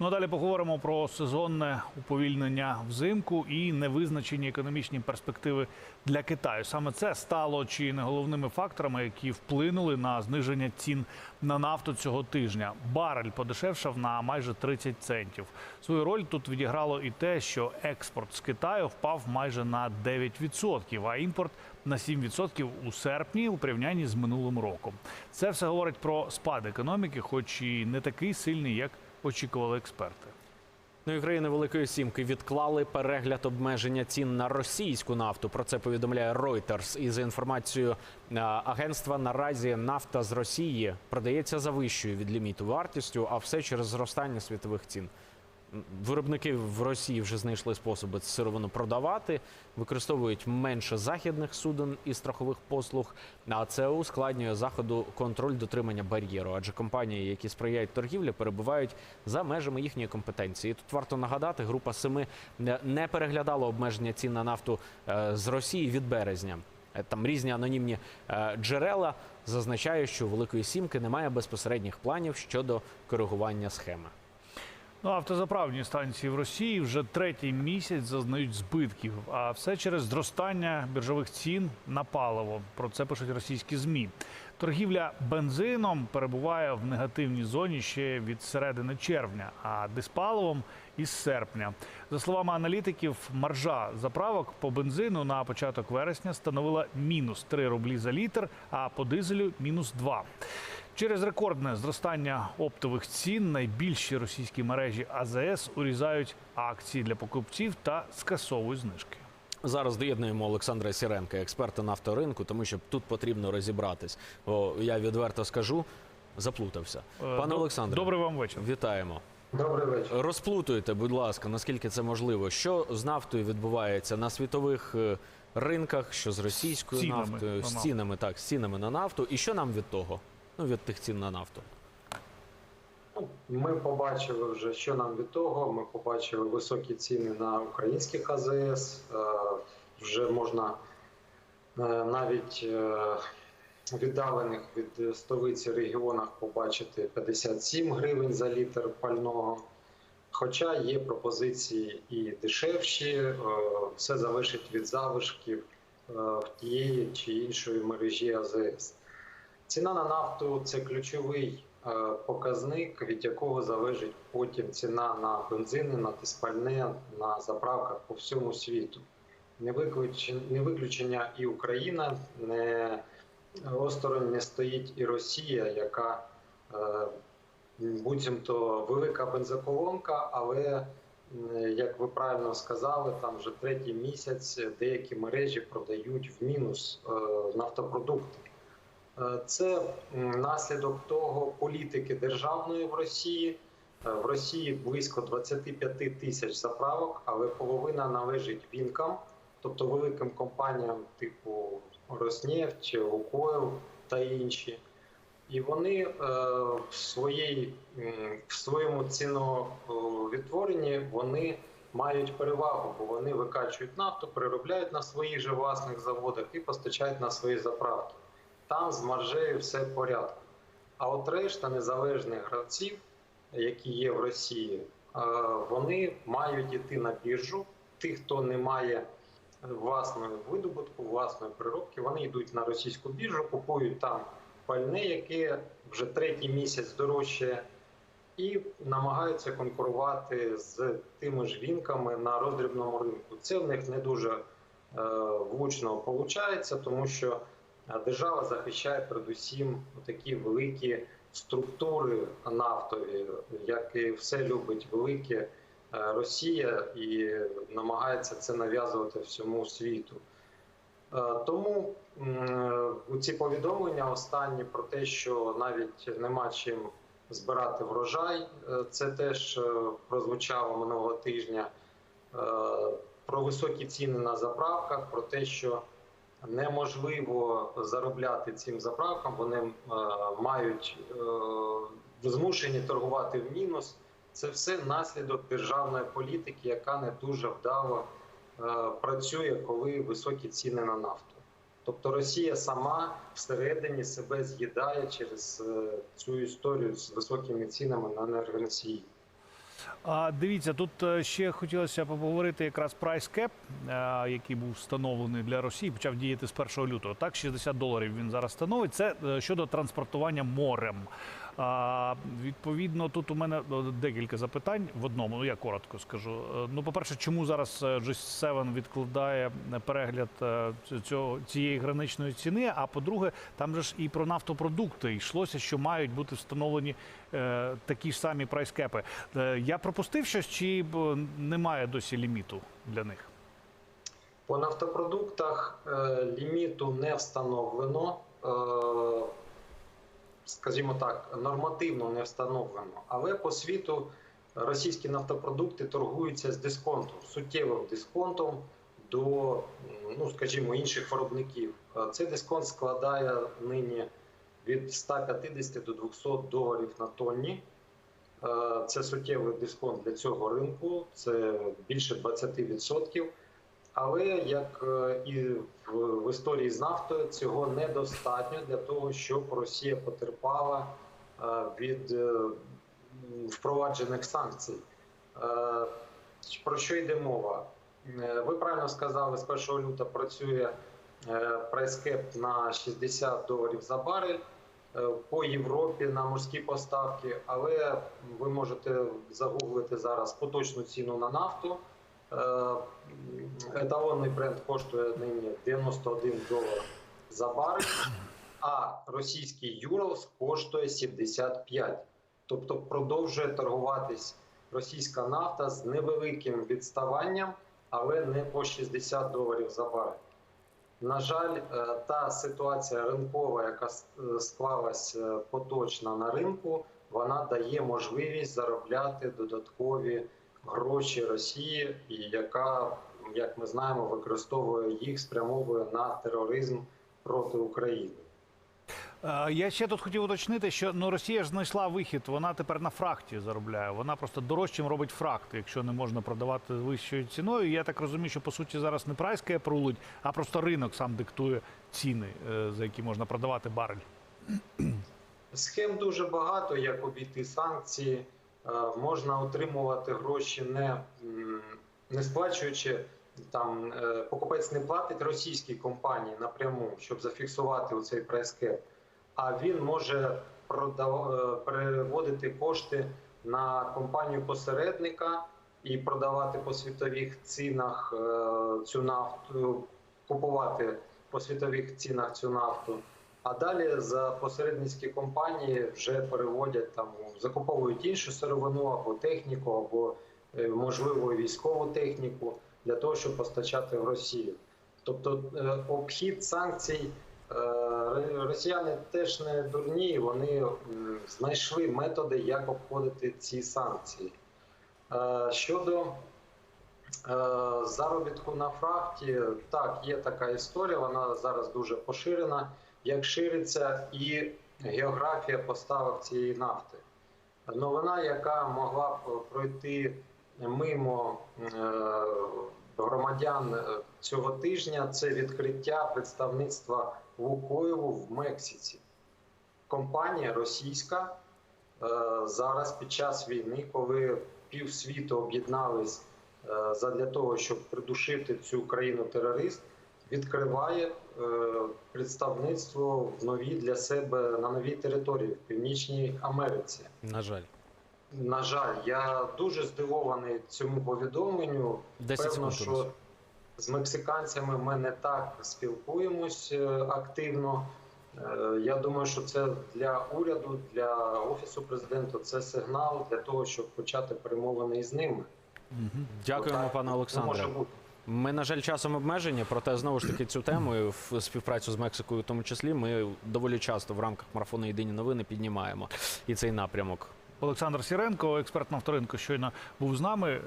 Ну а далі поговоримо про сезонне уповільнення взимку і невизначені економічні перспективи для Китаю. Саме це стало чи не головними факторами, які вплинули на зниження цін на нафту цього тижня. Барель подешевшав на майже 30 центів. Свою роль тут відіграло і те, що експорт з Китаю впав майже на 9%, а імпорт на 7% у серпні у порівнянні з минулим роком. Це все говорить про спад економіки, хоч і не такий сильний, як очікували експерти. Ну і країни Великої Сімки відклали перегляд обмеження цін на російську нафту. Про це повідомляє Reuters. І за інформацією е, агентства, наразі нафта з Росії продається за вищою від ліміту вартістю, а все через зростання світових цін. Виробники в Росії вже знайшли способи сировину продавати, використовують менше західних суден і страхових послуг. А це ускладнює заходу контроль дотримання бар'єру. Адже компанії, які сприяють торгівлі, перебувають за межами їхньої компетенції. Тут варто нагадати, група семи не- не переглядала обмеження цін на нафту е, з Росії від березня. Е, Там різні анонімні е, джерела зазначають, що у Великої Сімки немає безпосередніх планів щодо коригування схеми. Ну, автозаправні станції в Росії вже третій місяць зазнають збитків, а все через зростання біржових цін на паливо. Про це пишуть російські змі. Торгівля бензином перебуває в негативній зоні ще від середини червня, а диспаливом із серпня. За словами аналітиків, маржа заправок по бензину на початок вересня становила мінус 3 рублі за літр, а по дизелю мінус 2. Через рекордне зростання оптових цін найбільші російські мережі АЗС урізають акції для покупців та скасовують знижки. Зараз доєднуємо Олександра Сіренка, експерта нафторинку, тому що тут потрібно розібратись. Бо я відверто скажу, заплутався. Е, Пане Олександре, добрий вам вечір. вітаємо. Добрий вечір. Розплутуйте, будь ласка, наскільки це можливо. Що з нафтою відбувається на світових е, ринках, що з російською Цінами нафтою, з цінами, так, з цінами на нафту, і що нам від того? Ну, від тих цін на нафту. Ми побачили вже, що нам від того. Ми побачили високі ціни на українських АЗС. Е, Вже можна е, навіть е, віддалених від столиці регіонах побачити 57 гривень за літр пального. Хоча є пропозиції і дешевші, все залежить від залишків в тієї чи іншої мережі АЗС. Ціна на нафту це ключовий е, показник, від якого залежить потім ціна на бензини, на диспальне, на заправках по всьому світу. Не виключення, не виключення і Україна, не осторонь не стоїть і Росія, яка е, буцімто велика бензоколонка, але як ви правильно сказали, там вже третій місяць деякі мережі продають в мінус е, нафтопродукти. Е, Це наслідок того політики державної в Росії. Е, В Росії близько 25 тисяч заправок, але половина належить вінкам, тобто великим компаніям типу Роснефть, Лукойл та інші. І вони е, в, своїй, в своєму ціновідтворенні вони мають перевагу, бо вони викачують нафту, переробляють на своїх же власних заводах і постачають на свої заправки. Там з маржею все в порядку. А от решта незалежних гравців, які є в Росії, е, вони мають йти на біржу. Ті, хто не має власної видобутку, власної переробки, вони йдуть на російську біржу, купують там пальне, яке вже третій місяць дорожче, і намагаються конкурувати з тими ж вінками на роздрібному ринку. Це в них не дуже е, влучно виходить, тому що держава захищає передусім такі великі структури нафтові, як і все любить велике е, Росія і намагається це нав'язувати всьому світу. Е, Тому ці повідомлення останні про те, що навіть нема чим збирати врожай, е, це теж прозвучало минулого тижня. Про високі ціни на заправках, про те, що неможливо заробляти цим заправкам, вони е, мають е, змушені торгувати в мінус. Це все наслідок державної політики, яка не дуже вдало е, працює, коли високі ціни на нафту. Тобто Росія сама всередині себе з'їдає через цю історію з високими цінами на енергоносії. А дивіться, тут е, ще хотілося поговорити якраз прайс кеп, який був встановлений для Росії, почав діяти з 1 лютого. Так, 60 доларів він зараз становить. Це е, щодо транспортування морем. А, відповідно, тут у мене е, декілька запитань в одному. Ну я коротко скажу. Е, Ну, по-перше, чому зараз е, G7 відкладає перегляд цього цієї граничної ціни? А по-друге, там же ж і про нафтопродукти йшлося, що мають бути встановлені е, такі ж самі прайскепи. Е, я пропустив щось, чи немає досі ліміту для них? По нафтопродуктах е, ліміту не встановлено. Е, скажімо так, нормативно не встановлено. Але по світу російські нафтопродукти торгуються з дисконтом, суттєвим дисконтом до, ну скажімо, інших виробників. Цей дисконт складає нині від 150 до 200 доларів на тонні. Е, Це суттєвий дисконт для цього ринку, це більше 20%. Але як е, і в, історії з нафтою, цього недостатньо для того, щоб Росія потерпала е, від е, впроваджених санкцій. Про що йде мова? Ви правильно сказали, з 1 лютого працює прайскеп на 60 доларів за барель по Європі на морські поставки, але ви можете загуглити зараз поточну ціну на нафту. Еталонний бренд коштує нині 91 долар за барель, а російський Юралс коштує 75. Тобто продовжує торгуватись російська нафта з невеликим відставанням, але не по 60 доларів за барель. На жаль, е, та ситуація ринкова, яка е, склалась е, поточна на ринку, вона дає можливість заробляти додаткові гроші Росії, яка, як ми знаємо, використовує їх, спрямовує на тероризм проти України. Е, Я ще тут хотів уточнити, що ну Росія ж знайшла вихід. Вона тепер на фракті заробляє. Вона просто дорожчим робить фракт, якщо не можна продавати вищою ціною. Я так розумію, що по суті зараз не прайське пролуть, а просто ринок сам диктує ціни, е, за які можна продавати барель. Схем дуже багато, як обійти санкції. Е, Можна отримувати гроші, не, не сплачуючи там е, покупець не платить російській компанії напряму, щоб зафіксувати у цей прайскеп, а він може продав, е, переводити кошти на компанію посередника і продавати по світових цінах е, цю нафту, купувати по світових цінах цю нафту. А далі за посередницькі компанії вже переводять там, закуповують іншу сировину або техніку, або можливо військову техніку для того, щоб постачати в Росію. Тобто е, обхід санкцій е, росіяни теж не дурні, вони знайшли методи, як обходити ці санкції. Е, Щодо заробітку на фракті, так, є така історія, вона зараз дуже поширена як шириться і географія поставок цієї нафти. Новина, яка могла б пройти мимо е, громадян е, цього тижня, це відкриття представництва Лукойлу в Мексиці. Компанія російська е, зараз під час війни, коли півсвіту об'єднались задля того, щоб придушити цю країну терорист, відкриває представництво в новій для себе на новій території в Північній Америці. На жаль, На жаль, я дуже здивований цьому повідомленню. 10 Певно, що з мексиканцями ми не так спілкуємось е, активно. Е, Я думаю, що це для уряду, для офісу президента це сигнал для того, щоб почати перемовини із ними. Дякуємо, пане не Олександре. Ми, на жаль, часом обмежені, проте знову ж таки цю тему і в співпрацю з Мексикою, в тому числі, ми доволі часто в рамках марафону Єдині новини піднімаємо і цей напрямок. Олександр Сіренко, експерт нафторинку, щойно був з нами.